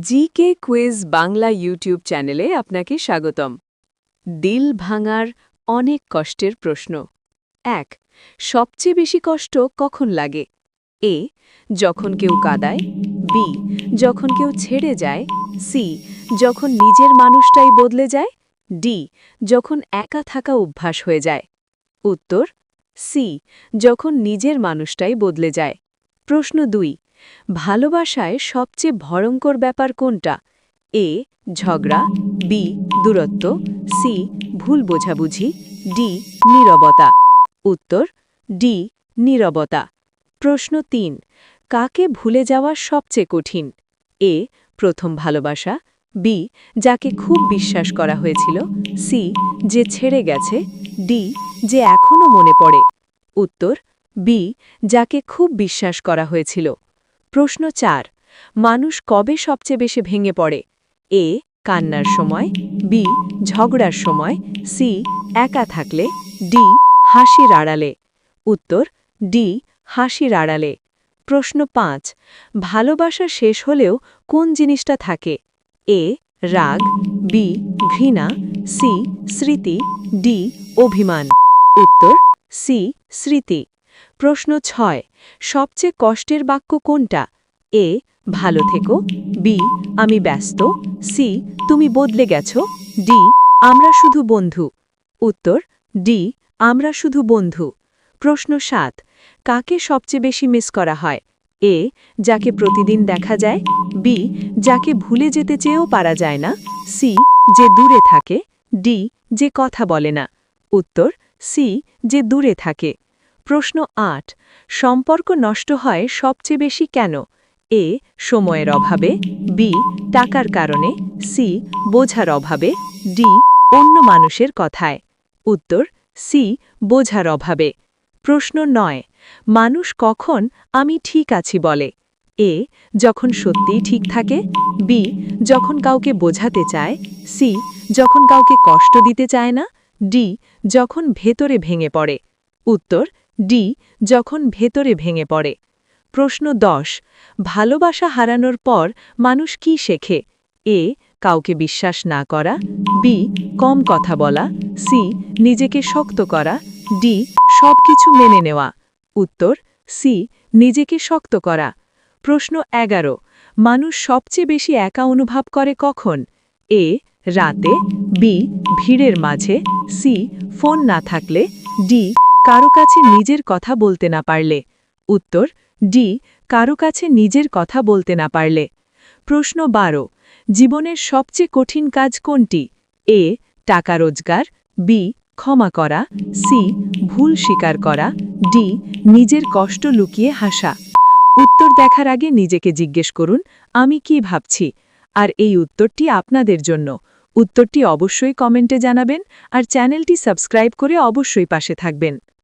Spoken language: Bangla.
জিকে কুইজ বাংলা ইউটিউব চ্যানেলে আপনাকে স্বাগতম। দিল ভাঙার অনেক কষ্টের প্রশ্ন। এক, সবচেয়ে বেশি কষ্ট কখন লাগে? এ, যখন কেউ কাদায়। বি, যখন কেউ ছেড়ে যায়। সি, যখন নিজের মানুষটাই বদলে যায়। ডি, যখন একা থাকা অভ্যাস হয়ে যায়। উত্তর, সি, যখন নিজের মানুষটাই বদলে যায়। প্রশ্ন দুই ভালোবাসায় সবচেয়ে ভয়ঙ্কর ব্যাপার কোনটা? এ, ঝগড়া, বি, দূরত্ব, সি, ভুল বোঝাবুঝি, ডি, নীরবতা। উত্তর, ডি, নীরবতা। প্রশ্ন তিন, কাকে ভুলে যাওয়া সবচেয়ে কঠিন? এ, প্রথম ভালোবাসা, বি, যাকে খুব বিশ্বাস করা হয়েছিল, সি, যে ছেড়ে গেছে, ডি, যে এখনও মনে পড়ে। উত্তর, বি, যাকে খুব বিশ্বাস করা হয়েছিল। প্রশ্ন চার, মানুষ কবে সবচেয়ে বেশি ভেঙে পড়ে? এ, কান্নার সময়, বি, ঝগড়ার সময়, সি, একা থাকলে, ডি, হাসির আড়ালে। উত্তর, ডি, হাসির আড়ালে। প্রশ্ন পাঁচ, ভালোবাসা শেষ হলেও কোন জিনিসটা থাকে? এ, রাগ, বি, ঘৃণা, সি, স্মৃতি, ডি, অভিমান। উত্তর, সি, স্মৃতি। প্রশ্ন ছয়, সবচেয়ে কষ্টের বাক্য কোনটা? এ, ভালো থেকো, বি, আমি ব্যস্ত, সি, তুমি বদলে গেছো, ডি, আমরা শুধু বন্ধু। উত্তর, ডি, আমরা শুধু বন্ধু। প্রশ্ন সাত, কাকে সবচেয়ে বেশি মিস করা হয়? এ, যাকে প্রতিদিন দেখা যায়, বি, যাকে ভুলে যেতে চেয়েও পারা যায় না, সি, যে দূরে থাকে, ডি, যে কথা বলে না। উত্তর, সি, যে দূরে থাকে। প্রশ্ন আট, সম্পর্ক নষ্ট হয় সবচেয়ে বেশি কেন? এ, সময়ের অভাবে, বি, টাকার কারণে, সি, বোঝার অভাবে, ডি, অন্য মানুষের কথায়। উত্তর, সি, বোঝার অভাবে। প্রশ্ন নয়, মানুষ কখন আমি ঠিক আছি বলে? এ, যখন সত্যিই ঠিক থাকে, বি, যখন কাউকে বোঝাতে চায়, সি, যখন কাউকে কষ্ট দিতে চায় না, ডি, যখন ভেতরে ভেঙে পড়ে। উত্তর ডি, যখন ভেতরে ভেঙে পড়ে। প্রশ্ন দশ, ভালোবাসা হারানোর পর মানুষ কি শেখে? এ, কাউকে বিশ্বাস না করা। বি, কম কথা বলা। সি, নিজেকে শক্ত করা। ডি, সবকিছু মেনে নেওয়া। উত্তর, সি, নিজেকে শক্ত করা। প্রশ্ন এগারো, মানুষ সবচেয়ে বেশি একা অনুভব করে কখন? এ, রাতে। বি, ভিড়ের মাঝে। সি, ফোন না থাকলে। ডি কারও কাছে নিজের কথা বলতে না পারলে। উত্তর, ডি, কারও কাছে নিজের কথা বলতে না পারলে। প্রশ্ন বারো, জীবনের সবচেয়ে কঠিন কাজ কোনটি? এ, টাকা রোজগার, বি, ক্ষমা করা, সি, ভুল স্বীকার করা, ডি, নিজের কষ্ট লুকিয়ে হাসা। উত্তর দেখার আগে নিজেকে জিজ্ঞেস করুন, আমি কি ভাবছি? আর এই উত্তরটি আপনাদের জন্য। উত্তরটি অবশ্যই কমেন্টে জানাবেন আর চ্যানেলটি সাবস্ক্রাইব করে অবশ্যই পাশে থাকবেন।